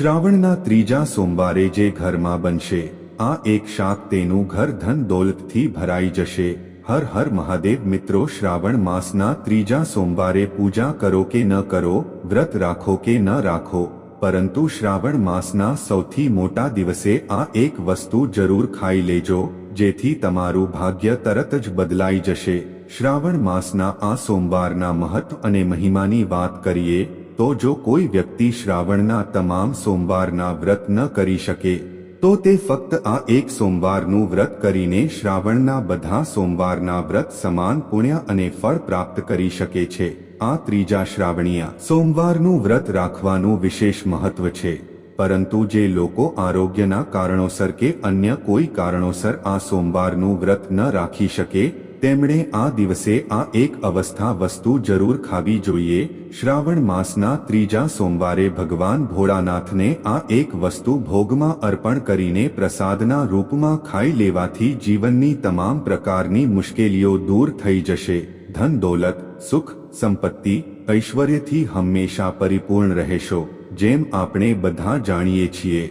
શ્રાવણના ત્રીજા સોમવારે જે ઘરમાં બનશે, આ એક શાક તેનું ઘર ધન દોલતથી ભરાઈ જશે. હર હર મહાદેવ મિત્રો, શ્રાવણ માસના ત્રીજા સોમવારે પૂજા કરો કે ન કરો, વ્રત રાખો કે ન રાખો. પરંતુ શ્રાવણ માસના સૌથી મોટા દિવસે આ એક વસ્તુ જરૂર ખાઈ લેજો, જેથી તમારું ભાગ્ય તરત જ બદલાઈ જશે. શ્રાવણ માસના આ સોમવારના મહત્વ અને મહિમાની વાત કરીએ તો જો કોઈ વ્યક્તિ શ્રાવણના તમામ સોમવારના વ્રત ન કરી શકે, તો તે ફક્ત આ એક સોમવારનું વ્રત કરીને શ્રાવણના બધા સોમવારના વ્રત સમાન પુણ્ય અને ફળ પ્રાપ્ત કરી શકે છે. આ ત્રીજા શ્રાવણીયા સોમવારનું વ્રત રાખવાનું વિશેષ મહત્વ છે. પરંતુ જે લોકો આરોગ્યના કારણોસર કે અન્ય કોઈ કારણોસર આ સોમવારનું વ્રત ન રાખી શકે તેમણે આ દિવસે આ એક અવસ્થા વસ્તુ જરૂર ખાવી જોઈએ. શ્રાવણ માસના ત્રીજા સોમવારે ભગવાન ભોળાનાથને આ એક વસ્તુ ભોગમાં અર્પણ કરીને પ્રસાદના રૂપમાં ખાઈ લેવાથી જીવનની તમામ પ્રકારની મુશ્કેલીઓ દૂર થઈ જશે. ધન દોલત, સુખ, સંપત્તિ, ઐશ્વર્યથી હંમેશા પરિપૂર્ણ રહેશો, જેમ આપણે બધા જાણીએ છીએ.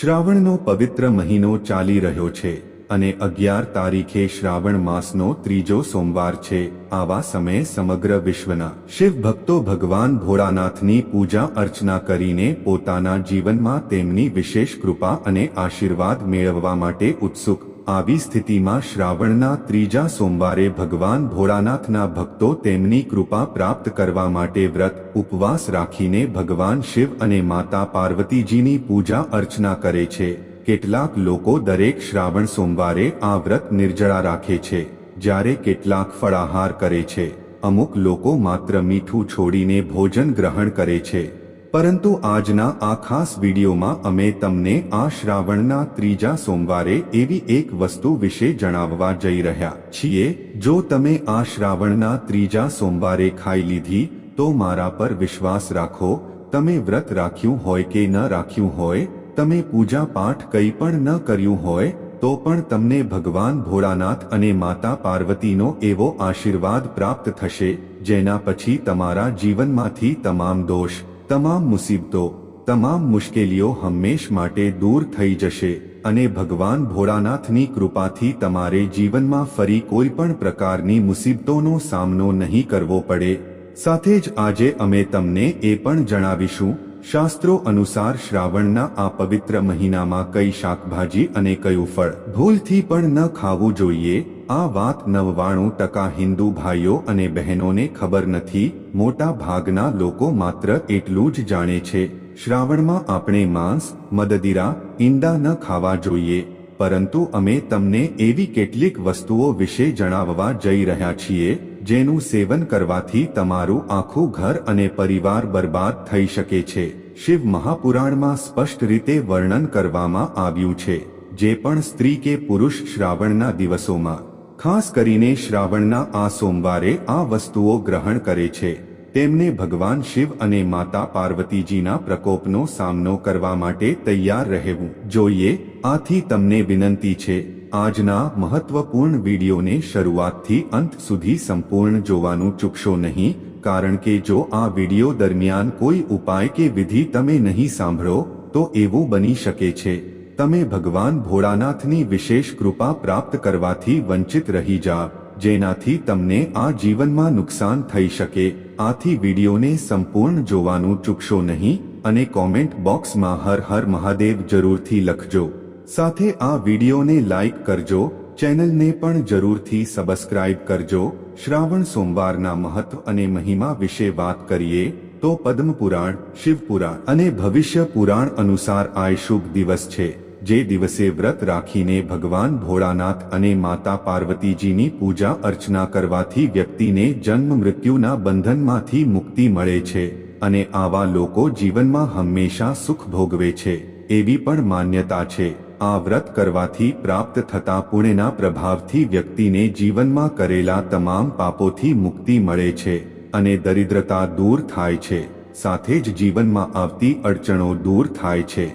શ્રાવણનો પવિત્ર મહિનો ચાલી રહ્યો છે. અને અગિયાર તારીખે શ્રાવણ માસનો ત્રીજો સોમવાર છે. આવા સમયે સમગ્ર વિશ્વના શિવ ભક્તો ભગવાન ભોળાનાથની પૂજા અર્ચના કરીને પોતાના જીવનમાં તેમની વિશેષ કૃપા અને આશીર્વાદ મેળવવા માટે ઉત્સુક. આવી સ્થિતિમાં શ્રાવણના ત્રીજા સોમવારે ભગવાન ભોળાનાથના ભક્તો તેમની કૃપા પ્રાપ્ત કરવા માટે વ્રત, ઉપવાસ રાખીને ભગવાન શિવ અને માતા પાર્વતીજીની પૂજા અર્ચના કરે છે. કેટલાક લોકો દરેક શ્રાવણ સોમવારે આ વ્રત નિર્જળા રાખે છે, જ્યારે કેટલાક ફળાહાર કરે છે. અમુક લોકો માત્ર મીઠું છોડીને ભોજન ગ્રહણ કરે છે. પરંતુ આજના આ ખાસ વિડીયોમાં અમે તમને આ શ્રાવણના ત્રીજા સોમવારે એવી એક વસ્તુ વિશે જણાવવા જઈ રહ્યા છીએ. જો તમે આ શ્રાવણના ત્રીજા સોમવારે ખાઈ લીધી, તો મારા પર વિશ્વાસ રાખો, તમે વ્રત રાખ્યું હોય કે ન રાખ્યું હોય તમે પૂજા પાઠ કંઈ પણ ન કર્યું હોય, તો પણ તમને ભગવાન ભોળાનાથ અને માતા પાર્વતીનો એવો આશીર્વાદ પ્રાપ્ત થશે, જેના પછી તમારા જીવનમાંથી તમામ દોષ, તમામ મુસીબતો, તમામ મુશ્કેલીઓ હંમેશ માટે દૂર થઈ જશે, અને ભગવાન ભોળાનાથની કૃપાથી તમારે જીવનમાં ફરી કોઈ પણ પ્રકારની મુસીબતોનો સામનો નહીં કરવો પડે. સાથે જ આજે અમે તમને એ પણ જણાવીશું શાસ્ત્રો અનુસાર શ્રાવણના આ પવિત્ર મહિનામાં કઈ શાકભાજી અને કયું ફળ ભૂલથી પણ ન ખાવું જોઈએ, આ વાત નવ્વાણું ટકા હિન્દુ ભાઈઓ અને બહેનોને ખબર નથી, મોટા ભાગના લોકો માત્ર એટલું જ જાણે છે, શ્રાવણમાં આપણે માંસ, મદદીરા, ઈંડા ન ખાવા જોઈએ, પરંતુ અમે તમને એવી કેટલીક વસ્તુઓ વિશે જણાવવા જઈ રહ્યા છીએ જેનું સેવન કરવાથી તમારું આખું ઘર અને પરિવાર બરબાદ થઈ શકે છે. શિવ મહાપુરાણમાં સ્પષ્ટ રીતે વર્ણન કરવામાં આવ્યું છે, જે પણ સ્ત્રી કે પુરુષ શ્રાવણના દિવસોમાં, ખાસ કરીને શ્રાવણના આ સોમવારે આ વસ્તુઓ ગ્રહણ કરે છે. તેમને ભગવાન શિવ અને માતા પાર્વતીજીના પ્રકોપનો સામનો કરવા માટે તૈયાર રહેવું જોઈએ. આથી તમને વિનંતી છે આજના મહત્વપૂર્ણ વિડીયોને શરૂઆતથી અંત સુધી સંપૂર્ણ જોવાનું ચૂકશો નહીં, કારણ કે જો આ વીડિયો દરમિયાન કોઈ ઉપાય કે વિધિ તમે નહીં સાંભળો, તો એવું બની શકે છે. તમે ભગવાન ભોળાનાથની વિશેષ કૃપા પ્રાપ્ત કરવાથી વંચિત રહી જા જેનાથી તમને આ જીવનમાં નુકસાન થઈ શકે. આથી વિડીયોને સંપૂર્ણ જોવાનું ચૂકશો નહીં, અને કોમેન્ટ બોક્સમાં હર હર મહાદેવ જરૂરથી લખજો. સાથે આ વિડીયોને લાઇક કરજો, ચેનલને પણ જરૂરથી સબસ્ક્રાઇબ કરજો. શ્રાવણ સોમવારના મહત્વ અને મહિમા વિશે વાત કરીએ, તો પદ્મ પુરાણ, શિવ પુરાણ અને ભવિષ્ય પુરાણ અનુસાર આ શુભ દિવસ છે. જે દિવસે વ્રત રાખીને ભગવાન ભોળાનાથ અને માતા પાર્વતીજીની પૂજા અર્ચના કરવાથી વ્યક્તિને જન્મ મૃત્યુના બંધનમાંથી મુક્તિ મળે છે અને આવા લોકો જીવનમાં હંમેશા સુખ ભોગવે છે, એવી પણ માન્યતા છે. આ વ્રત કરવાથી પ્રાપ્ત થતા પુણ્યના પ્રભાવથી વ્યક્તિને જીવનમાં કરેલા તમામ પાપોથી મુક્તિ મળે છે અને દરિદ્રતા દૂર થાય છે. સાથે જ જીવનમાં આવતી અડચણો દૂર થાય છે.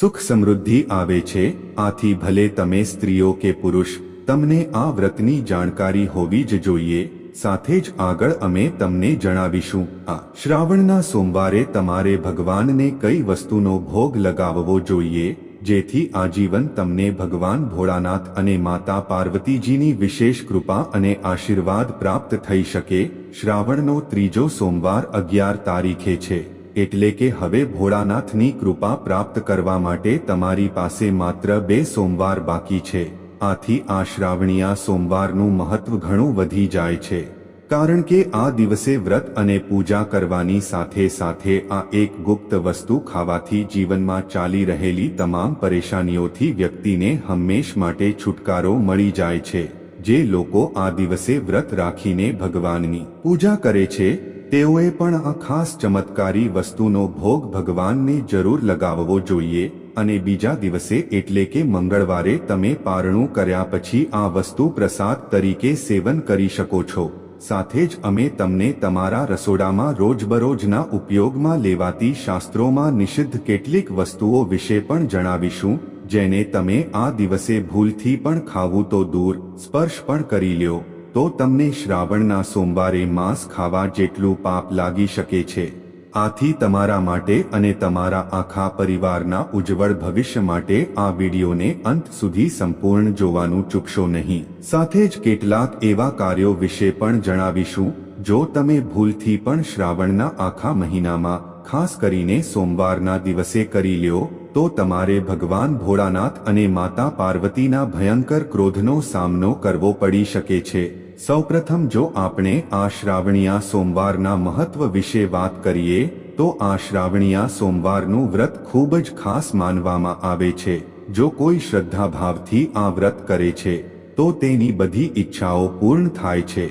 સુખ સમૃદ્ધિ આવે છે. આથી ભલે તમે સ્ત્રીઓ કે પુરુષ, તમને આ વ્રતની જાણકારી હોવી જ જોઈએ. સાથે જ આગળ અમે તમને જણાવીશું, આ શ્રાવણના સોમવારે તમારે ભગવાનને કઈ વસ્તુનો ભોગ લગાવવો જોઈએ? જેથી આજીવન તમને ભગવાન ભોળાનાથ અને માતા પાર્વતીજીની વિશેષ કૃપા અને આશીર્વાદ પ્રાપ્ત થઈ શકે, શ્રાવણનો ત્રીજો સોમવાર અગિયાર તારીખે છે. એટલે કે હવે ભોળાનાથની કૃપા પ્રાપ્ત કરવા માટે તમારી પાસે માત્ર બે સોમવાર બાકી છે. આથી આ શ્રાવણીયા સોમવારનું મહત્વ ઘણું વધી જાય છે. કારણ કે આ દિવસે વ્રત અને પૂજા કરવાની સાથે સાથે આ એક ગુપ્ત વસ્તુ ખાવાથી જીવનમાં ચાલી રહેલી તમામ પરેશાનીઓથી વ્યક્તિને હંમેશ માટે છુટકારો મળી જાય છે, જે લોકો આ દિવસે વ્રત રાખીને ભગવાનની પૂજા કરે છે. તેઓએ પણ આ ખાસ ચમત્કારી વસ્તુનો ભોગ ભગવાનને જરૂર લગાવવો જોઈએ અને બીજા દિવસે એટલે કે મંગળવારે તમે પારણું કર્યા પછી આ વસ્તુ પ્રસાદ તરીકે સેવન કરી શકો છો. સાથે જ અમે તમને તમારા રસોડામાં રોજબરોજના ઉપયોગમાં લેવાતી શાસ્ત્રોમાં નિષિદ્ધ કેટલીક વસ્તુઓ વિશે પણ જણાવીશું, જેને તમે આ દિવસે ભૂલથી પણ ખાવું તો દૂર, સ્પર્શ પણ કરી લ્યો. તો તમને શ્રાવણના સોમવારે માંસ ખાવા જેટલું પાપ લાગી શકે છે. આથી તમારા માટે અને તમારા આખા પરિવારના ઉજ્જવળ ભવિષ્ય માટે આ વિડીયોને અંત સુધી સંપૂર્ણ જોવાનું ચૂકશો નહીં. સાથે જ કેટલાક એવા કાર્યો વિશે પણ જણાવીશું, જો તમે ભૂલથી પણ શ્રાવણના આખા મહિનામાં, ખાસ કરીને સોમવારના દિવસે કરી લ્યો, તો તમારે ભગવાન ભોળાનાથ અને માતા પાર્વતીના ભયંકર ક્રોધનો સામનો કરવો પડી શકે છે. સૌપ્રથમ જો આપણે આ શ્રાવણીયા સોમવારના મહત્વ વિશે વાત કરીએ, તો આ શ્રાવણીયા સોમવારનું વ્રત ખૂબ જ ખાસ માનવામાં આવે છે. જો કોઈ શ્રદ્ધાભાવથી આ વ્રત કરે છે, તો તેની બધી ઈચ્છાઓ પૂર્ણ થાય છે.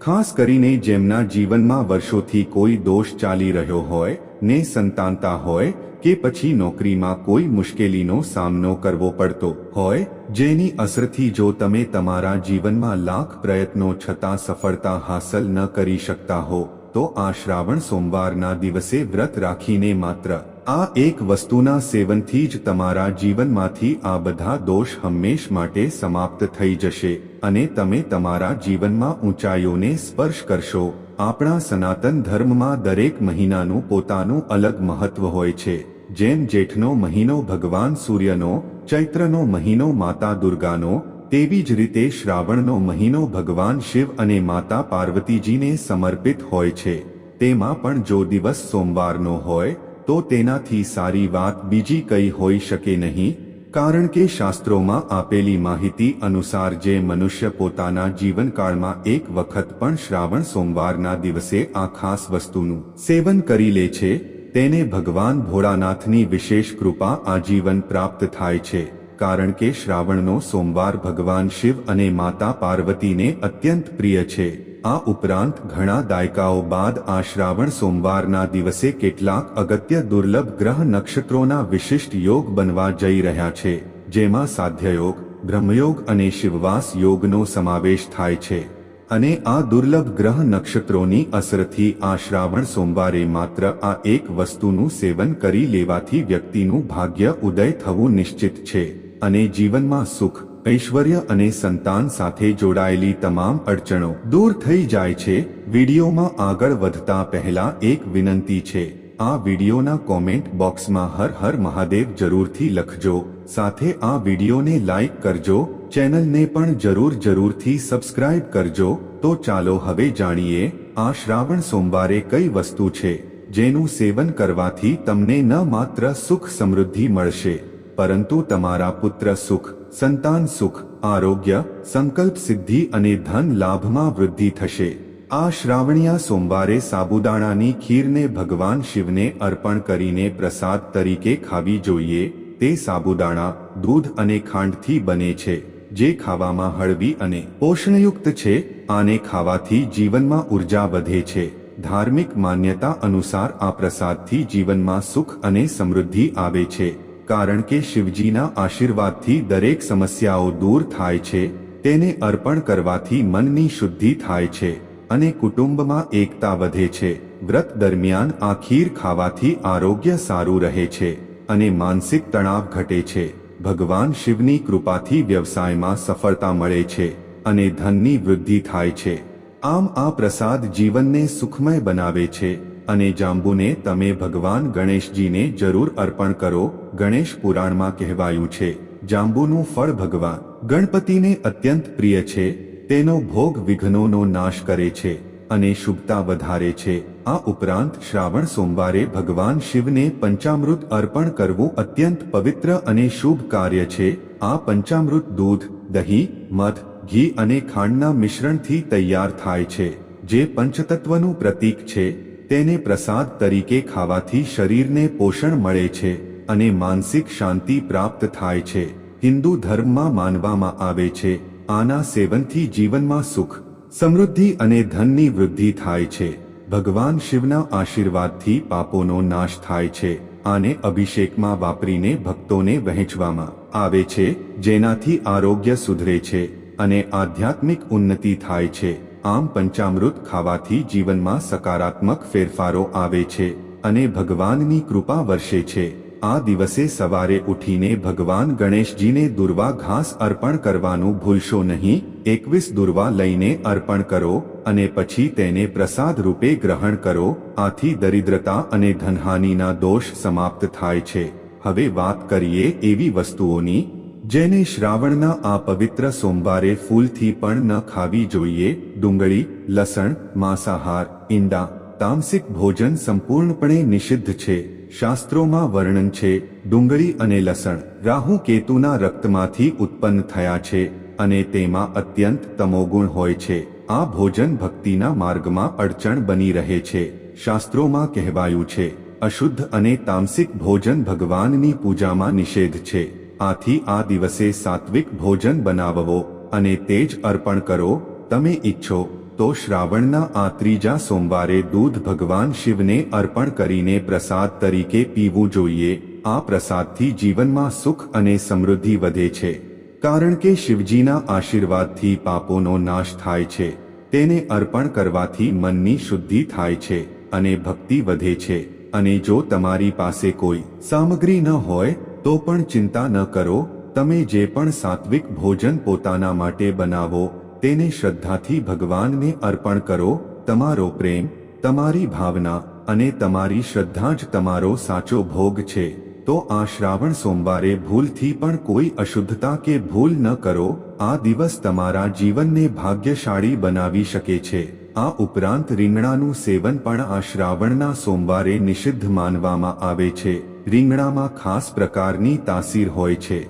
ખાસ કરીને જેમના જીવનમાં વર્ષોથી કોઈ દોષ ચાલી રહ્યો હોય, ને સંતાનતા હોય, કે પછી નોકરીમાં કોઈ મુશ્કેલીનો સામનો કરવો પડતો હોય જેની અસરથી જો તમે તમારા જીવનમાં લાખ પ્રયત્નો છતાં સફળતા હાંસલ ન કરી શકતા હો, તો આ શ્રાવણ સોમવારના દિવસે વ્રત રાખીને માત્ર આ એક વસ્તુના સેવનથી જ તમારા જીવનમાંથી આ બધા દોષ હંમેશ માટે સમાપ્ત થઈ જશે અને તમે તમારા જીવનમાં ઊંચાઈઓને સ્પર્શ કરશો. આપણા સનાતન ધર્મમાં દરેક મહિનાનું પોતાનું અલગ મહત્વ હોય છે. જેમ જેઠનો મહિનો ભગવાન સૂર્યનો ચૈત્રનો મહિનો માતા દુર્ગાનો, તેવી જ રીતે શ્રાવણનો મહિનો ભગવાન શિવ અને માતા પાર્વતીજીને સમર્પિત હોય છે. તેમાં પણ જો દિવસ સોમવારનો હોય, તો તેનાથી સારી વાત બીજી કઈ હોઈ શકે નહીં, કારણ કે શાસ્ત્રોમાં આપેલી માહિતી અનુસાર જે મનુષ્ય પોતાના જીવનકાળમાં એક વખત પણ શ્રાવણ સોમવારના દિવસે આ ખાસ વસ્તુનું સેવન કરી લે છે તેને ભગવાન ભોળાનાથની વિશેષ કૃપા આજીવન પ્રાપ્ત થાય છે, કારણ કે શ્રાવણનો સોમવાર ભગવાન શિવ અને માતા પાર્વતીને અત્યંત પ્રિય છે. આ ઉપરાંત ઘણા દાયકાઓ બાદ આ શ્રાવણ સોમવારના દિવસે કેટલાક અગત્ય દુર્લભ ગ્રહ નક્ષત્રોના વિશિષ્ટ યોગ બનવા જઈ રહ્યા છે, જેમાં સાધ્યયોગ, બ્રહ્મયોગ અને શિવવાસ યોગનો સમાવેશ થાય છે. અને આ દુર્લભ ગ્રહ નક્ષત્રોની અસરથી આ શ્રાવણ સોમવારે માત્ર આ એક વસ્તુનું સેવન કરી લેવાથી વ્યક્તિનું ભાગ્ય ઉદય થવું નિશ્ચિત છે અને જીવનમાં સુખ, ઐશ્વર્ય અને સંતાન સાથે જોડાયેલી તમામ અડચણો દૂર થઈ જાય છે. વિડીયોમાં આગળ વધતા પહેલા એક વિનંતી છે. આ વિડીયોના કોમેન્ટ બોક્સમાં હર હર મહાદેવ જરૂરથી લખજો. સાથે આ વિડીયોને લાઈક કરજો. ચેનલને પણ જરૂર જરૂરથી સબસ્ક્રાઇબ કરજો. તો ચાલો હવે જાણીએ, આ શ્રાવણ સોમવારે કઈ વસ્તુ છે, જેનું સેવન કરવાથી તમને ન માત્ર સુખ સમૃદ્ધિ મળશે, પરંતુ તમારા પુત્ર સુખ, સંતાન સુખ, આરોગ્ય, સંકલ્પ સિદ્ધિ અને ધન લાભમાં વૃદ્ધિ થશે. આ શ્રાવણીયા સોમવારે સાબુદાણાની ખીરને ભગવાન શિવને અર્પણ કરીને પ્રસાદ તરીકે ખાવી જોઈએ. તે સાબુદાણા દૂધ અને ખાંડથી બને છે, જે ખાવામાં હળવી અને પોષણયુક્ત છે. આને ખાવાથી જીવનમાં ઊર્જા વધે છે. ધાર્મિક માન્યતા અનુસાર આ પ્રસાદથી જીવનમાં સુખ અને સમૃદ્ધિ આવે છે, કારણ કે શિવજીના આશીર્વાદથી દરેક સમસ્યાઓ દૂર થાય છે. તેને અર્પણ કરવાથી મનની શુદ્ધિ થાય છે. અને કુટુંબમાં એકતા વધે છે. વ્રત દરમિયાન આ ખીર ખાવાથી આરોગ્ય સારું રહે છે અને માનસિક તણાવ ઘટે છે. ભગવાન શિવની કૃપાથી વ્યવસાયમાં સફળતા મળે છે અને ધનની વૃદ્ધિ થાય છે. આમ આ પ્રસાદ જીવનને સુખમય બનાવે છે અને જાંબુને તમે ભગવાન ગણેશજીને જરૂર અર્પણ કરો, ગણેશ પુરાણમાં કહેવાયું છે. જાંબુનું ફળ ભગવાન ગણપતિને અત્યંત પ્રિય છે તેનો ભોગ વિઘ્નોનો નાશ કરે છે અને શુભતા વધારે છે. આ ઉપરાંત શ્રાવણ સોમવારે ભગવાન શિવને પંચામૃત અર્પણ કરવું અત્યંત પવિત્ર અને શુભ કાર્ય છે. આ પંચામૃત દૂધ, દહીં, મધ, ઘી અને ખાંડના મિશ્રણથી તૈયાર થાય છે, જે પંચતત્વનું પ્રતીક છે. તેને પ્રસાદ તરીકે ખાવાથી શરીરને પોષણ મળે છે અને માનસિક શાંતિ પ્રાપ્ત થાય છે. હિન્દુ ધર્મમાં માનવામાં આવે છે આના સેવનથી જીવનમાં સુખ, સમૃદ્ધિ અને ધનની વૃદ્ધિ થાય છે. ભગવાન શિવના આશીર્વાદથી પાપોનો નાશ થાય છે. આને અભિષેકમાં વાપરીને ભક્તોને વહેંચવામાં આવે છે, જેનાથી આરોગ્ય સુધરે છે અને આધ્યાત્મિક ઉન્નતિ થાય છે. આમ પંચામૃત ખાવાથી જીવનમાં સકારાત્મક ફેરફારો આવે છે અને ભગવાનની કૃપા વર્ષે છે. આ દિવસે સવારે ઉઠીને ભગવાન ગણેશજીને દુર્વા ઘાસ અર્પણ કરવાનું ભૂલશો નહીં, એકવીસ દુર્વા લઈને અર્પણ કરો અને પછી તેને પ્રસાદ રૂપે ગ્રહણ કરો, આથી દરિદ્રતા અને ધનહાનિના દોષ સમાપ્ત થાય છે. હવે વાત કરીએ એવી વસ્તુઓની, જેને શ્રાવણના આ પવિત્ર સોમવારે ફૂલથી પણ ન ખાવી જોઈએ, ડુંગળી, લસણ, માંસાહાર, ઈંડા, તામસિક ભોજન સંપૂર્ણપણે નિષિદ્ધ છે. શાસ્ત્રોમાં વર્ણન છે, ડુંગળી અને લસણ રાહુ કેતુના રક્તમાંથી ઉત્પન્ન થયા છે અને તેમાં અત્યંત તમોગુણ હોય છે. આ ભોજન ભક્તિના માર્ગમાં અડચણ બની રહે છે. શાસ્ત્રોમાં કહેવાયું છે, અશુદ્ધ અને તામસિક ભોજન ભગવાનની પૂજામાં નિષેધ છે. આથી આ દિવસે સાત્વિક ભોજન બનાવવો અને તે જ અર્પણ કરો, તમે ઈચ્છો તો શ્રાવણના આ ત્રીજા સોમવારે દૂધ ભગવાન શિવને અર્પણ કરીને પ્રસાદ તરીકે પીવું જોઈએ. આ પ્રસાદથી જીવનમાં સુખ અને સમૃદ્ધિ વધે છે. કારણ કે શિવજીના આશીર્વાદથી પાપોનો નાશ થાય છે. તેને અર્પણ કરવાથી મનની શુદ્ધિ થાય છે અને ભક્તિ વધે છે. અને જો તમારી પાસે કોઈ સામગ્રી ન હોય, તો પણ ચિંતા ન કરો. તમે જે પણ સાત્વિક ભોજન પોતાના માટે બનાવો તેને શ્રદ્ધાથી ભગવાનને અર્પણ કરો, તમારો પ્રેમ, તમારી ભાવના અને તમારી શ્રદ્ધા જ તમારો સાચો ભોગ છે. તો આ શ્રાવણ સોમવારે ભૂલથી પણ કોઈ અશુદ્ધતા કે ભૂલ ન કરો, આ દિવસ તમારા જીવનને ભાગ્યશાળી બનાવી શકે છે. આ ઉપરાંત રીંગણાનું સેવન પણ આ શ્રાવણના સોમવારે નિષિદ્ધ માનવામાં આવે છે. રીંગણામાં ખાસ પ્રકારની તાસીર હોય છે,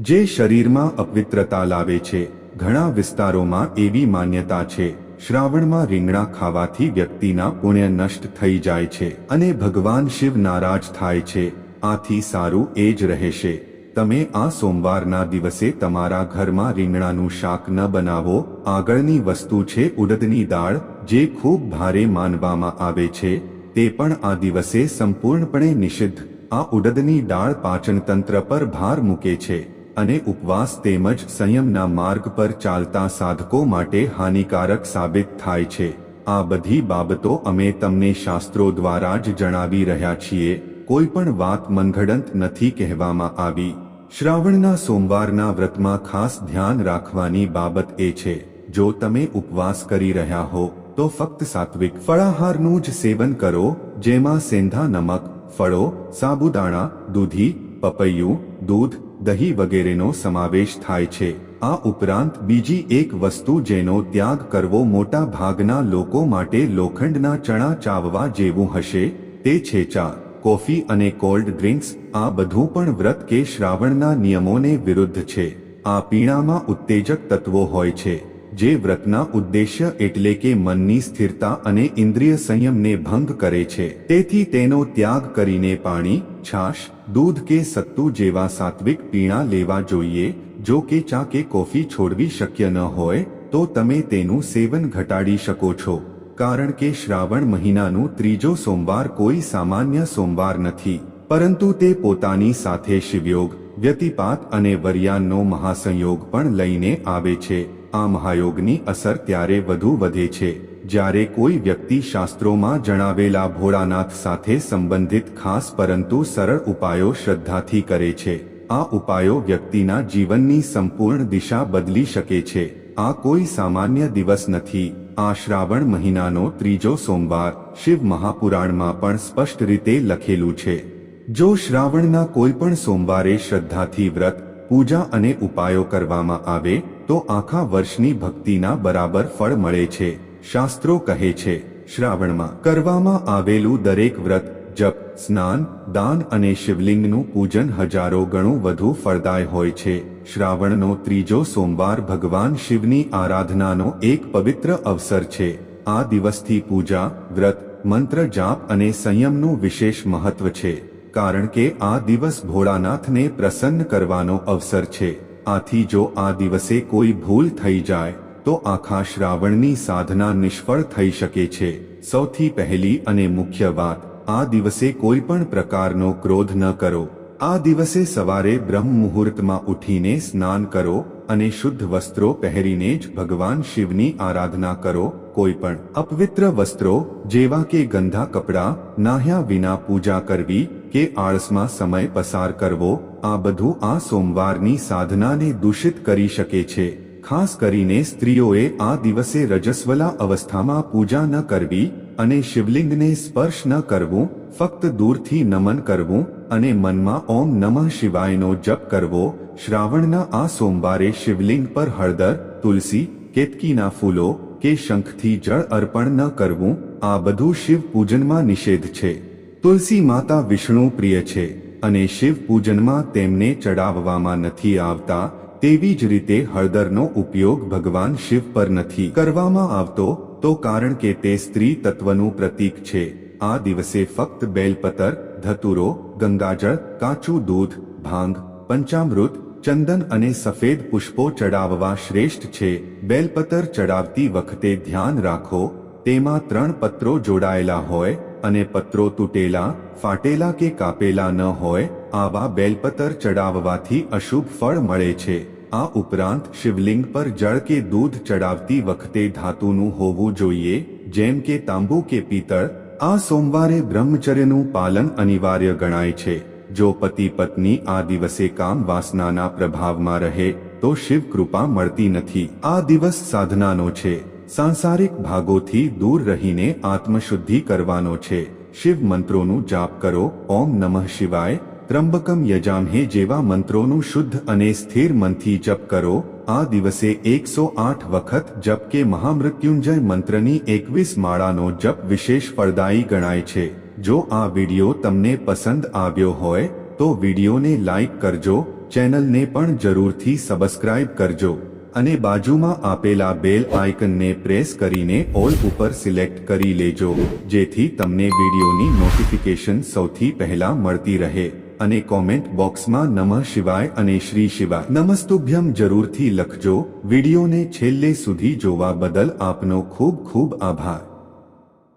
જે શરીરમાં અપવિત્રતા લાવે છે. ઘણા વિસ્તારોમાં એવી માન્યતા છે, શ્રાવણમાં રીંગણા ખાવાથી વ્યક્તિના પુણ્ય નષ્ટ થઈ જાય છે અને ભગવાન શિવ નારાજ થાય છે, આથી સારું એ જ રહેશે. તમે આ સોમવારના દિવસે તમારા ઘરમાં રીંગણાનું શાક ન બનાવો, આગળની વસ્તુ છે ઉડદની દાળ, જે ખૂબ ભારે માનવામાં આવે છે, તે પણ આ દિવસે સંપૂર્ણપણે નિષિદ્ધ. આ ઉડદની દાળ પાચનતંત્ર પર ભાર મૂકે છે. અને ઉપવાસ તેમજ સંયમના માર્ગ પર ચાલતા સાધકો માટે હાનિકારક સાબિત થાય છે. આ બધી બાબતો અમે તમને શાસ્ત્રો દ્વારા જ જણાવી રહ્યા છીએ. કોઈ પણ વાત મનઘડંત નથી કહેવામાં આવી. શ્રાવણના સોમવારના વ્રતમાં ખાસ ધ્યાન રાખવાની બાબત એ છે. જો તમે ઉપવાસ કરી રહ્યા હો, તો ફક્ત સાત્વિક ફળાહારનું જ સેવન કરો, જેમાં સેંધા નમક, ફળો, સાબુદાણા, દૂધી, પપૈયું, દૂધ દહીં વગેરેનો સમાવેશ થાય છે. આ ઉપરાંત બીજી એક વસ્તુ જેનો ત્યાગ કરવો મોટા ભાગના લોકો માટે લોખંડના ચણા ચાવવા જેવું હશે, તે છે ચા, કોફી અને કોલ્ડ ડ્રિંક્સ, આ બધું પણ વ્રત કે શ્રાવણના નિયમોને વિરુદ્ધ છે. આ પીણામાં ઉત્તેજક તત્વો હોય છે. જે વ્રતના ઉદ્દેશ્ય એટલે કે મનની સ્થિરતા અને ઇન્દ્રિય સંયમને ભંગ કરે છે. તેથી તેનો ત્યાગ કરીને પાણી, છાશ, દૂધ કે સત્તુ જેવા સાત્વિક પીણા લેવા જોઈએ. જો કે ચા કે કોફી છોડવી શક્ય ન હોય, તો તમે તેનું સેવન ઘટાડી શકો છો. કારણ કે શ્રાવણ મહિનાનું ત્રીજો સોમવાર કોઈ સામાન્ય સોમવાર નથી. પરંતુ તે પોતાની સાથે શિવયોગ, વ્યતિપાત અને વરિયાનનો મહાસંયોગ પણ લઈને આવે છે. આ મહાયોગની અસર ત્યારે વધુ વધે છે. જ્યારે કોઈ વ્યક્તિ શાસ્ત્રોમાં જણાવેલા ભોળાનાથ સાથે સંબંધિત ખાસ પરંતુ સરળ ઉપાયો શ્રદ્ધાથી કરે છે. આ ઉપાયો વ્યક્તિના જીવનની સંપૂર્ણ દિશા બદલી શકે છે. આ કોઈ સામાન્ય દિવસ નથી. આ શ્રાવણ મહિનાનો ત્રીજો સોમવાર, શિવ મહાપુરાણમાં પણ સ્પષ્ટ રીતે લખેલું છે. જો શ્રાવણના કોઈ પણ સોમવારે શ્રદ્ધાથી વ્રત, પૂજા અને ઉપાયો કરવામાં આવે તો આખા વર્ષની ભક્તિના બરાબર ફળ મળે છે. શાસ્ત્રો કહે છે, શ્રાવણમાં કરવામાં આવેલું દરેક વ્રત, જપ, સ્નાન, દાન અને શિવલિંગનું પૂજન હજારો ગણું વધુ ફળદાય હોય છે. શ્રાવણનો ત્રીજો સોમવાર ભગવાન શિવની આરાધનાનો એક પવિત્ર અવસર છે. આ દિવસથી પૂજા, વ્રત, મંત્ર જાપ અને સંયમનું વિશેષ મહત્વ છે. કારણ કે આ દિવસ ભોળાનાથને પ્રસન્ન કરવાનો અવસર છે. આથી જો આ દિવસે કોઈ ભૂલ થઈ જાય, તો આખા શ્રાવણની સાધના નિષ્ફળ થઈ શકે છે. સૌથી પહેલી અને મુખ્ય વાત, આ દિવસે કોઈ પણ પ્રકારનો ક્રોધ ન કરો. આ દિવસે સવારે બ્રહ્મ મુહૂર્તમાં ઉઠીને સ્નાન કરો અને શુદ્ધ વસ્ત્રો પહેરીને જ ભગવાન શિવની આરાધના કરો, કોઈ પણ અપવિત્ર વસ્ત્રો જેવા કે ગંદા કપડાં, નાહ્યા વિના પૂજા કરવી કે આળસમાં સમય પસાર કરવો, આ બધું આ સોમવારની સાધનાને દૂષિત કરી શકે છે. ખાસ કરીને સ્ત્રીઓએ આ દિવસે રજસ્વલા અવસ્થામાં પૂજા ન કરવી અને શિવલિંગને સ્પર્શ ન કરવું, ફક્ત દૂરથી નમન કરવું અને મનમાં ઓમ નમઃ શિવાયનો જપ કરવો. શ્રાવણના આ સોમવારે શિવલિંગ પર હળદર, તુલસી, કેતકીના ફૂલો કે શંખથી જળ અર્પણ ન કરવું, આ બધું શિવ પૂજનમાં નિષેધ છે. તુલસી માતા વિષ્ણુ પ્રિય છે અને શિવ પૂજનમાં તેમને ચડાવવામાં નથી આવતા, તેવી જ રીતે હળદરનો ઉપયોગ ભગવાન શિવ પર નથી કરવામાં આવતો, તો કારણ કે તે સ્ત્રી તત્વનું પ્રતીક છે. આ દિવસે ફક્ત બેલપતર, ધતુરો, ગંગાજળ, કાચું દૂધ, ભાંગ, પંચામૃત, ચંદન અને સફેદ પુષ્પો ચડાવવા શ્રેષ્ઠ છે. બેલપતર ચડાવતી વખતે ધ્યાન રાખો, તેમાં ત્રણ પત્રો જોડાયેલા હોય અને પત્રો તૂટેલા, ફાટેલા કે કાપેલા ન હોય, આવા બેલપતર ચડાવવાથી અશુભ ફળ મળે છે. આ ઉપરાંત શિવલિંગ પર જળ કે દૂધ ચડાવતી વખતે ધાતુનું હોવું જોઈએ, જેમ કે તાંબુ કે પિત્તળ, આ સોમવારે બ્રહ્મચર્યનું પાલન અનિવાર્ય ગણાય છે. જો પતિ પત્ની આ દિવસે કામ વાસનાના પ્રભાવમાં રહે, તો શિવ કૃપા મળતી નથી. આ દિવસ સાધનાનો છે. સાંસારિક ભાગોથી દૂર રહીને આત્મશુદ્ધિ કરવાનો છે. શિવ મંત્રોનું જાપ કરો. ઓમ નમઃ શિવાય. ત્રંબકમ યજામહે જેવા મંત્રોનું શુદ્ધ અને સ્થિર મનથી જપ કરો. આ દિવસે એકસો આઠ વખત જપ કે મહામૃત્યુંજય મંત્રની એકવીસ માળાનો જપ વિશેષ ફળદાયી ગણાય છે. જો આ વિડિયો તમને પસંદ આવ્યો હોય, તો વિડિયોને લાઇક કરજો. ચેનલને પણ જરૂરથી સબસ્ક્રાઇબ કરજો. અને બાજુમાં આપેલા બેલ આઇકનને પ્રેસ કરીને ઓલ ઉપર સિલેક્ટ કરી લેજો, જેથી તમને વિડિયોની નોટિફિકેશન સૌથી પહેલા મળતી રહે. અને કોમેન્ટ બોક્સમાં નમઃ શિવાય અને શ્રી શિવાય. નમસ્તુભ્યમ જરૂરથી લખજો. વિડિયોને છેલ્લે સુધી જોવા બદલ આપનો ખૂબ ખૂબ આભાર.